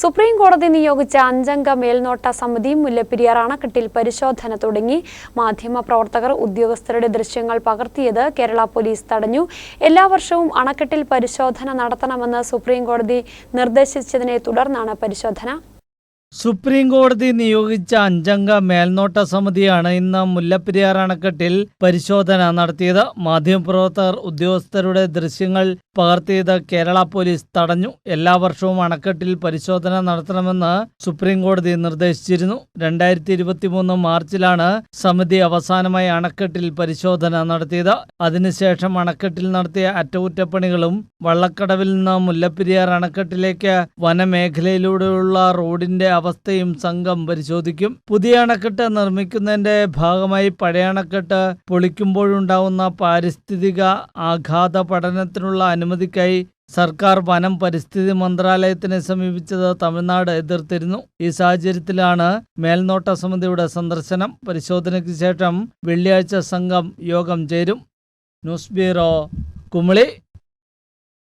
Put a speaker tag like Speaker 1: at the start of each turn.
Speaker 1: Supreme കോടതി നിയോഗിച്ച അഞ്ചംഗ മേൽനോട്ട സമിതി മുല്ലപ്പെരിയാർ അണക്കെട്ടിൽ പരിശോധന തുടങ്ങി. മാധ്യമപ്രവർത്തകർ ഉദ്യോഗസ്ഥരുടെ ദൃശ്യങ്ങൾ പകർത്തിയത് കേരള പോലീസ് തടഞ്ഞു. എല്ലാ വർഷവും അണക്കെട്ടിൽ പരിശോധന നടത്തണമെന്ന് സുപ്രീം കോടതി നിർദ്ദേശിച്ചതിനെ തുടർന്നാണ് പരിശോധന.
Speaker 2: സുപ്രീം കോടതി നിയോഗിച്ച അഞ്ചംഗ മേൽനോട്ട സമിതിയാണ് ഇന്ന് മുല്ലപ്പെരിയാർ അണക്കെട്ടിൽ പരിശോധന നടത്തിയത്. മാധ്യമപ്രവർത്തകർ ഉദ്യോഗസ്ഥരുടെ ദൃശ്യങ്ങൾ പകർത്തിയത് കേരള പോലീസ് തടഞ്ഞു. എല്ലാ വർഷവും അണക്കെട്ടിൽ പരിശോധന നടത്തണമെന്ന് സുപ്രീം കോടതി നിർദ്ദേശിച്ചിരുന്നു. രണ്ടായിരത്തി ഇരുപത്തിമൂന്ന് മാർച്ചിലാണ് സമിതി അവസാനമായി അണക്കെട്ടിൽ പരിശോധന നടത്തിയത്. അതിനുശേഷം അണക്കെട്ടിൽ നടത്തിയ അറ്റകുറ്റപ്പണികളും വള്ളക്കടവിൽ നിന്ന് മുല്ലപ്പെരിയാർ അണക്കെട്ടിലേക്ക് വനമേഖലയിലൂടെയുള്ള റോഡിന്റെ അവസ്ഥയും സംഘം പരിശോധിക്കും. പുതിയ അണക്കെട്ട് നിർമ്മിക്കുന്നതിന്റെ ഭാഗമായി പഴയ അണക്കെട്ട് പൊളിക്കുമ്പോഴുണ്ടാവുന്ന പാരിസ്ഥിതിക ആഘാത പഠനത്തിനുള്ള അനുമതിക്കായി സർക്കാർ വനം പരിസ്ഥിതി മന്ത്രാലയത്തിനെ സമീപിച്ചത് തമിഴ്നാട് എതിർത്തിരുന്നു. ഈ സാഹചര്യത്തിലാണ് മേൽനോട്ട സമിതിയുടെ സന്ദർശനം. പരിശോധനയ്ക്ക് ശേഷം വെള്ളിയാഴ്ച സംഘം യോഗം ചേരും. News bureau Kumily.